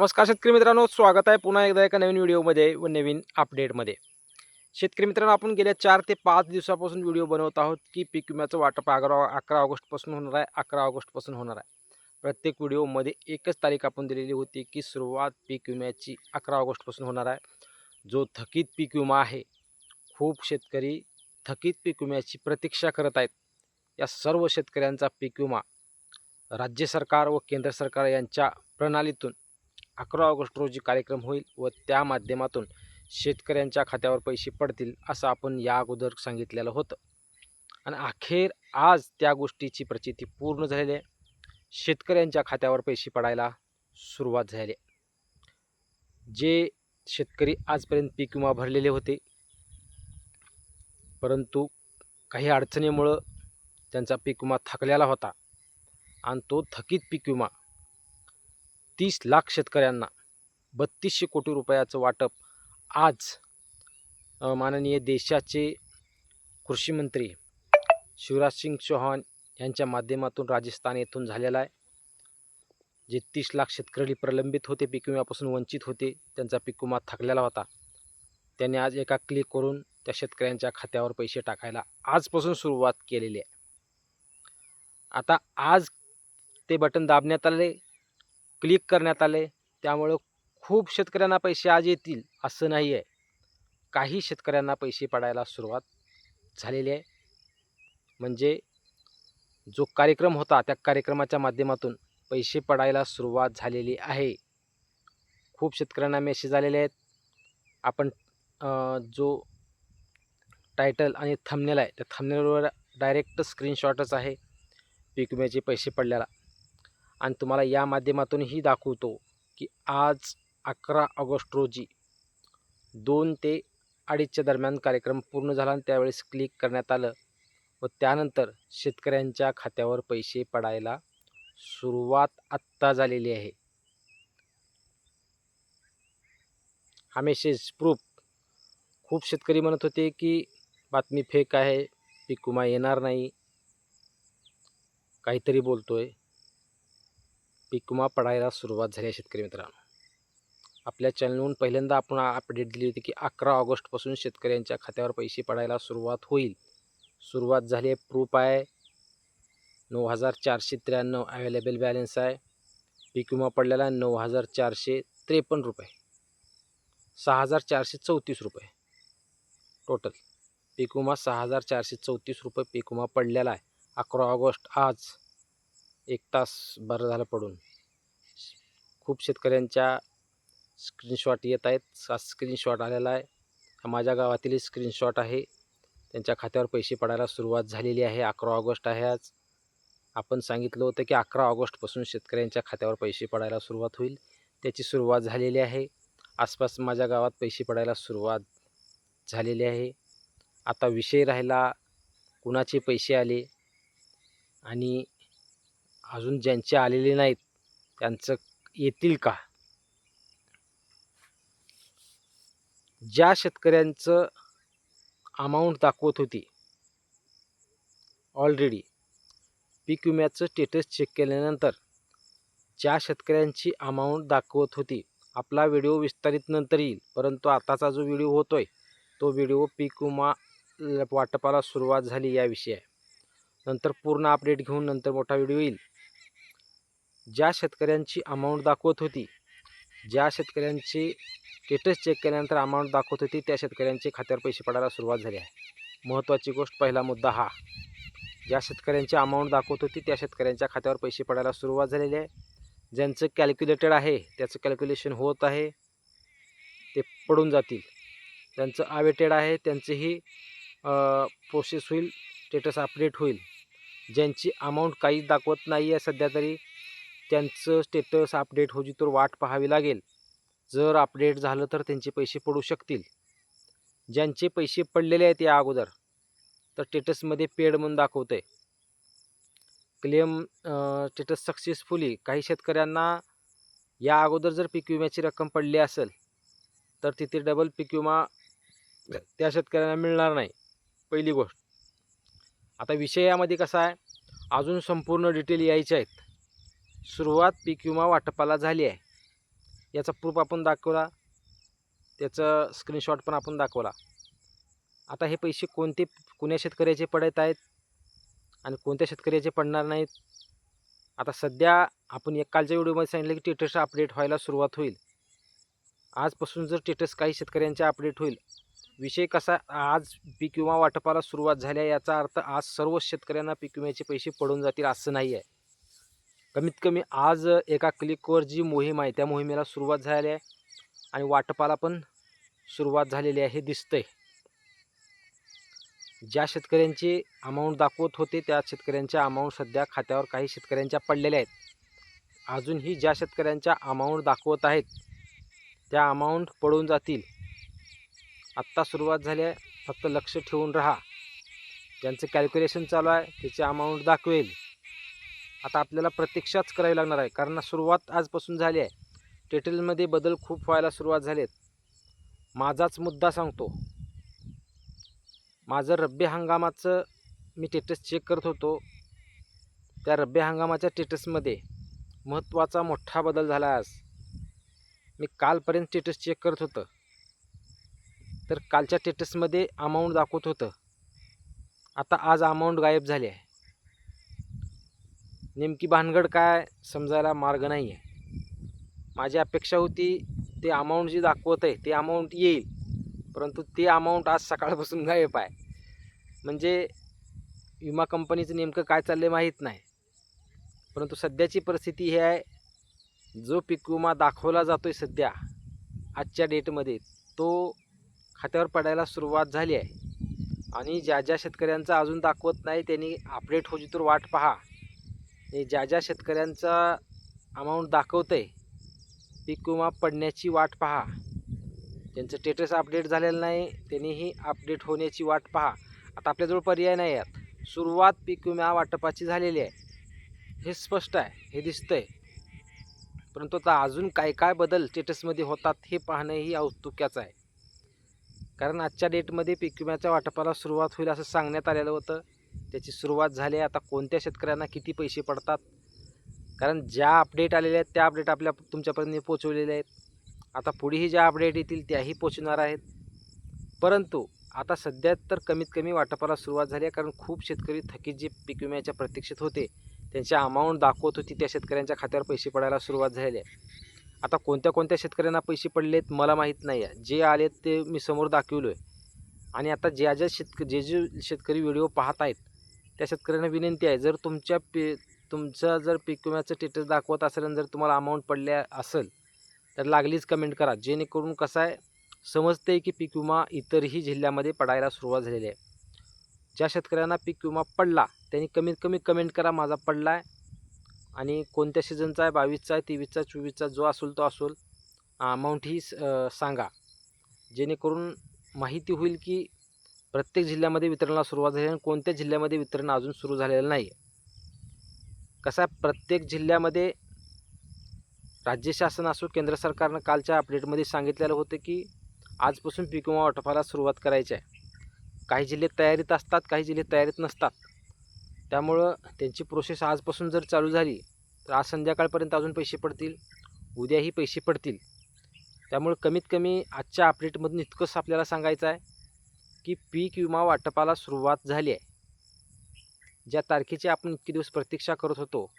नमस्कार शेतकरी मित्रांनो. स्वागत आहे पुन्हा एकदा एका नवीन व्हिडिओमध्ये व नवीन अपडेटमध्ये. शेतकरी मित्रांनो आपण गेल्या चार ते पाच दिवसापासून व्हिडिओ बनवत आहोत की पीक विम्याचं वाटप अकरा अकरा ऑगस्टपासून होणार आहे अकरा ऑगस्टपासून होणार आहे. प्रत्येक व्हिडिओमध्ये एकच तारीख आपण दिलेली होती की सुरुवात पीक विम्याची अकरा ऑगस्टपासून होणार आहे. जो थकीत पीक विमा आहे खूप शेतकरी थकीत पीक विम्याची प्रतीक्षा करत आहेत. या सर्व शेतकऱ्यांचा पीक विमा राज्य सरकार व केंद्र सरकार यांच्या प्रणालीतून अकरा ऑगस्ट रोजी कार्यक्रम होईल व त्या माध्यमातून शेतकऱ्यांच्या खात्यावर पैसे पडतील असं आपण या अगोदर सांगितलेलं होतं. आणि अखेर आज त्या गोष्टीची प्रचिती पूर्ण झालेली आहे. शेतकऱ्यांच्या खात्यावर पैसे पडायला सुरुवात झाली आहे. जे शेतकरी आजपर्यंत पीक विमा भरलेले होते परंतु काही अडचणीमुळं त्यांचा पीक विमा थकलेला होता. आणि तो थकीत पीक विमा तीस लाख शेतकऱ्यांना बत्तीसशे कोटी रुपयाचं वाटप आज माननीय देशाचे कृषीमंत्री शिवराज सिंग चौहान यांच्या माध्यमातून राजस्थान येथून झालेला आहे. जे तीस लाख शेतकरी प्रलंबित होते पीक विम्यापासून वंचित होते त्यांचा पीक विमा थकलेला होता. त्यांनी आज एका क्लिक करून त्या शेतकऱ्यांच्या खात्यावर पैसे टाकायला आजपासून सुरुवात केलेली आहे. आता आज ते बटन दाबण्यात आले क्लिक करण्यात आले त्यामुळं खूप शेतकऱ्यांना पैसे आज येतील असं नाही आहे काही शेतकऱ्यांना पैसे पडायला सुरुवात झालेली आहे. म्हणजे जो कार्यक्रम होता त्या कार्यक्रमाच्या माध्यमातून पैसे पडायला सुरुवात झालेली आहे. खूप शेतकऱ्यांना मेसेज आलेले आहेत. आपण जो टायटल आणि थमनेल आहे त्या थमनेलवर डायरेक्ट स्क्रीनशॉटच आहे. पीक विम्याचे पैसे पडलेला. आणि तुम्हाला या माध्यमातूनही दाखवतो की आज अकरा ऑगस्ट रोजी दोन ते अडीचच्या दरम्यान कार्यक्रम पूर्ण झाला आणि त्यावेळेस क्लिक करण्यात आलं व त्यानंतर शेतकऱ्यांच्या खात्यावर पैसे पडायला सुरुवात आत्ता झालेली आहे. हा मेसेज प्रूफ खूप शेतकरी म्हणत होते की बातमी फेक आहे पीक विमा येणार नाही. काहीतरी बोलतो आहे पीक विमा पडायला सुरुवात झाली आहे शेतकरी मित्रांनो. आपल्या चॅनलवरून पहिल्यांदा आपण अपडेट दिली होती की अकरा ऑगस्टपासून शेतकऱ्यांच्या खात्यावर पैसे पडायला सुरुवात होईल. सुरुवात झाली आहे प्रूफ आहे. नऊ हजार चारशे त्र्याण्णव अवेलेबल बॅलन्स आहे. पीक विमा पडलेला आहे नऊ हजार चारशे त्रेपन्न रुपये. सहा हजार चारशे चौतीस रुपये. टोटल पीक विमा सहा हजार चारशे चौतीस रुपये पीक विमा पडलेला आहे. अकरा ऑगस्ट आज. एक तास बरं झालं पडून. खूप शेतकऱ्यांच्या स्क्रीनशॉट येत आहेत. हा स्क्रीनशॉट आलेला आहे. माझ्या गावातील स्क्रीनशॉट आहे. त्यांच्या खात्यावर पैसे पडायला सुरुवात झालेली आहे. अकरा ऑगस्ट आहे आज. आपण सांगितलं होतं की अकरा ऑगस्टपासून शेतकऱ्यांच्या खात्यावर पैसे पडायला सुरुवात होईल. त्याची सुरुवात झालेली आहे. आसपास माझ्या गावात पैसे पडायला सुरुवात झालेली आहे. आता विषय राहिला कुणाचे पैसे आले आणि अजून ज्यांचे आलेले नाहीत त्यांचं येतील का? ज्या शेतकऱ्यांचं अमाऊंट दाखवत होती ऑलरेडी पीक विम्याचं स्टेटस चेक केल्यानंतर ज्या शेतकऱ्यांची अमाऊंट दाखवत होती आपला व्हिडिओ विस्तारित नंतर येईल. परंतु आताचा जो व्हिडिओ होतोय तो व्हिडिओ पीक विमा ल- वाटपाला सुरुवात झाली याविषयी आहे नंतर पूर्ण अपडेट घेऊन नंतर मोठा व्हिडिओ येईल. ज्या शेतकऱ्यांची अमाऊंट दाखवत होती ज्या शेतकऱ्यांची स्टेटस चेक केल्यानंतर अमाऊंट दाखवत होती त्या शेतकऱ्यांचे खात्यावर पैसे पडायला सुरुवात झाली आहे. महत्त्वाची गोष्ट पहिला मुद्दा हा. ज्या शेतकऱ्यांची अमाऊंट दाखवत होती त्या शेतकऱ्यांच्या खात्यावर पैसे पडायला सुरुवात झालेली आहे. ज्यांचं कॅल्क्युलेटेड आहे त्याचं कॅल्क्युलेशन होत आहे ते पडून जातील. ज्यांचं अवेटेड आहे त्यांचंही प्रोसेस होईल स्टेटस अपडेट होईल. ज्यांची अमाऊंट काहीच दाखवत नाही आहे सध्या तरी त्यांचं स्टेटस अपडेट होजी तर वाट पाहावी लागेल. जर अपडेट झालं तर त्यांचे पैसे पडू शकतील. ज्यांचे पैसे पडलेले आहेत या अगोदर तर स्टेटसमध्ये पेड म्हणून दाखवतं आहे क्लेम स्टेटस सक्सेसफुली काही शेतकऱ्यांना या अगोदर जर पीक विम्याची रक्कम पडली असेल तर तिथे डबल पीक विमा त्या शेतकऱ्यांना मिळणार नाही. पहिली गोष्ट. आता विषयामध्ये कसा आहे? अजून संपूर्ण डिटेल यायचे आहेत. सुरुवात पीक विमा वाटपाला झाली आहे. याचा प्रूफ आपण दाखवला. त्याचं स्क्रीनशॉट पण आपण दाखवला. आता हे पैसे कोणते कोण्या शेतकऱ्याचे पडत आहेत आणि कोणत्या शेतकऱ्याचे पडणार नाहीत? आता सध्या आपण एक कालच्या व्हिडिओमध्ये सांगितलं की टेटस अपडेट व्हायला सुरुवात होईल. आजपासून जर टेटस काही शेतकऱ्यांचे अपडेट होईल विषय कसा आज पीक विमा वाटपाला सुरुवात झाली आहे याचा अर्थ आज सर्व शेतकऱ्यांना पीक विम्याचे पैसे पडून जातील असं नाही आहे. कमीत कमी आज एका क्लिकवर जी मोहीम आहे त्या मोहिमेला सुरुवात झाली आहे आणि वाटपाला पण सुरुवात झालेली आहे हे दिसतंय. ज्या शेतकऱ्यांची अमाऊंट दाखवत होते त्या शेतकऱ्यांच्या अमाऊंट सध्या खात्यावर काही शेतकऱ्यांच्या पडलेल्या आहेत. अजूनही ज्या शेतकऱ्यांच्या अमाऊंट दाखवत आहेत त्या अमाऊंट पडून जातील. आत्ता सुरुवात झाली आहे फक्त लक्ष ठेवून राहा. ज्यांचं कॅल्क्युलेशन चालू आहे त्याचे अमाऊंट दाखवेल. आता आपल्याला प्रतीक्षाच करावी लागणार आहे. कारण सुरुवात आजपासून झाली आहे. टेटलमध्ये बदल खूप व्हायला सुरुवात झाली आहेत माझाच मुद्दा सांगतो. माझं रब्बी हंगामाचं मी टेटस चेक करत होतो. त्या रब्बी हंगामाच्या टेटसमध्ये महत्त्वाचा मोठा बदल झाला आज. मी कालपर्यंत स्टेटस चेक करत होतं. तर कालच्या स्टेटसमध्ये अमाऊंट दाखवत होतं. आता आज अमाऊंट गायब झाली आहे. नेमकी भानगड काय समजायला मार्ग नाही आहे माझी अपेक्षा होती ते अमाऊंट जी दाखवत आहे ते अमाऊंट येईल. परंतु ते अमाऊंट आज सकाळपासून गायब आहे. म्हणजे विमा कंपनीचं नेमकं काय चाललं आहे माहीत नाही. परंतु सध्याची परिस्थिती ही आहे जो पीक विमा दाखवला जातो आहे सध्या आजच्या डेटमध्ये तो खात्यावर पडायला सुरुवात झाली आहे. आणि ज्या ज्या शेतकऱ्यांचा अजून दाखवत नाही त्यांनी अपडेट होची तर वाट पहा. आणि ज्या ज्या शेतकऱ्यांचा अमाऊंट दाखवतं आहे पीक विमा पडण्याची वाट पहा. ज्यांचं स्टेटस अपडेट झालेलं नाही त्यांनीही अपडेट होण्याची वाट पहा. आता आपल्याजवळ पर्याय नाही आहेत. सुरुवात पीक विमा वाटपाची झालेली आहे. हे स्पष्ट आहे हे दिसतं आहे परंतु आता अजून काय काय बदल स्टेटसमध्ये होतात हे पाहणंही औत्सुक्याचं आहे. कारण आजच्या डेटमध्ये पीक विम्याच्या वाटपाला सुरुवात होईल असं सांगण्यात आलेलं होतं. त्याची सुरुवात झाली आहे. आता कोणत्या शेतकऱ्यांना किती पैसे पडतात? कारण ज्या अपडेट आलेल्या आहेत त्या अपडेट आपल्या तुमच्यापर्यंत पोचवलेल्या आहेत. आता पुढेही ज्या अपडेट येतील त्याही पोचणार आहेत. परंतु आता सध्या तर कमीत कमी वाटपाला सुरुवात झाली आहे कारण खूप शेतकरी थकीत जे पीक विम्याच्या प्रतीक्षेत होते त्यांची अमाऊंट दाखवत होती त्या शेतकऱ्यांच्या खात्यावर पैसे पडायला सुरुवात झाली आहे. आता कोणत्या कोणत्या शेतकऱ्यांना पैसे पडलेत मला माहीत नाही आहे जे आलेत ते मी समोर दाखवलो आहे आणि आता ज्या ज्या शेतक जे जे शेतकरी व्हिडिओ पाहत आहेत त्या शेतकऱ्यांना विनंती आहे जर तुमच्या पे तुमचं जर पीक विम्याचं स्टेटस दाखवत असेल आणि जर तुम्हाला अमाऊंट पडल्या असेल तर लागलीच कमेंट करा. जेणेकरून कसं आहे समजते की पीक विमा इतरही जिल्ह्यामध्ये पडायला सुरुवात झालेली आहे. ज्या शेतकऱ्यांना पीक विमा पडला त्यांनी कमीत कमी कमेंट करा माझा पडला आहे. आणि कोणत्या सीझनचा आहे बावीसचा आहे तेवीसचा चोवीसचा जो असेल तो असेल अमाऊंटही सांगा. जेणेकरून माहिती होईल की प्रत्येक जिल्ह्यामध्ये वितरणाला सुरुवात झाली आणि कोणत्या जिल्ह्यामध्ये वितरण अजून सुरू झालेलं नाही कसा प्रत्येक जिल्ह्यामध्ये राज्य शासन असो केंद्र सरकारनं कालच्या अपडेटमध्ये सांगितलेलं होतं की आजपासून पीक विमा वाटपाला सुरुवात करायची आहे. काही जिल्हे तयारीत असतात काही जिल्हे तयारीत नसतात. त्यामुळं त्यांची प्रोसेस आजपासून जर चालू झाली तर आज संध्याकाळपर्यंत अजून पैसे पडतील उद्याही पैसे पडतील. त्यामुळं कमीत कमी आजच्या अपडेटमधून इतकंच आपल्याला सांगायचं आहे की पीक विमा वाटपाला सुरुवात झाली आहे. ज्या तारखेची आपण इतके दिवस प्रतीक्षा करत होतो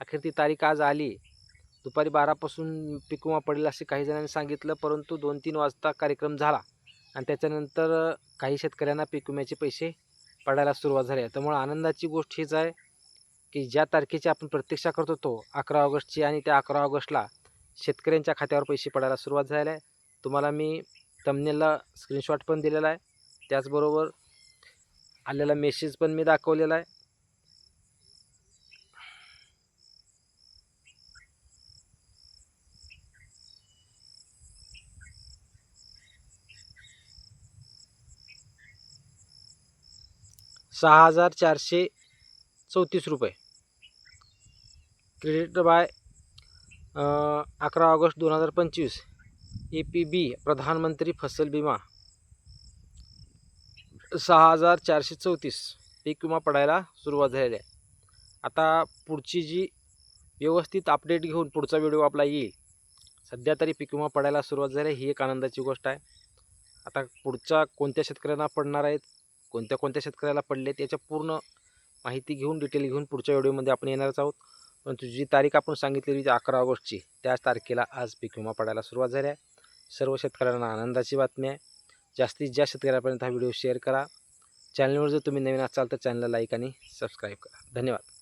अखेर ती तारीख आज आली. दुपारी बारापासून पीक विमा पडेल असे काही जणांनी सांगितलं परंतु दोन तीन वाजता कार्यक्रम झाला आणि त्याच्यानंतर काही शेतकऱ्यांना पीक विम्याचे पैसे पडायला सुरुवात झाली आहे. त्यामुळे आनंदाची गोष्ट हीच आहे की ज्या तारखेची आपण प्रतीक्षा करत होतो अकरा ऑगस्टची आणि त्या अकरा ऑगस्टला शेतकऱ्यांच्या खात्यावर पैसे पडायला सुरुवात झालेल्या आहे. तुम्हाला मी तमनेलला स्क्रीनशॉट पण दिलेला आहे. त्याचबरोबर आलेला मेसेज पण मी दाखवलेला आहे. सहा हजार चारशे चौतीस रुपये. क्रेडिट बाय अकरा ऑगस्ट दोन हजार पंचवीस. ए पी बी प्रधानमंत्री फसल विमा. सहा हजार चारशे चौतीस. पीक विमा पडायला सुरुवात झालेली आहे. आता पुढची जी व्यवस्थित अपडेट घेऊन पुढचा व्हिडिओ आपला येईल. सध्या तरी पीक विमा पडायला सुरुवात झाली आहे, ही एक आनंदाची गोष्ट आहे. आता पुढच्या कोणत्या शेतकऱ्यांना पडणार आहेत कोणत्या कोणत्या शेतकऱ्याला पडले त्याच्या पूर्ण माहिती घेऊन डिटेल घेऊन पुढच्या व्हिडिओमध्ये आपण येणारच आहोत. परंतु जी तारीख आपण सांगितलेली होती अकरा ऑगस्टची त्याच तारखेला आज पीक विमा पडायला सुरुवात झाली आहे. सर्व शेतकऱ्यांना आनंदाची बातमी आहे. जास्तीत जास्त शेतकऱ्यापर्यंत हा व्हिडिओ शेअर करा. चॅनलवर जर तुम्ही नवीन असाल तर चॅनलला लाईक आणि सबस्क्राईब करा. धन्यवाद.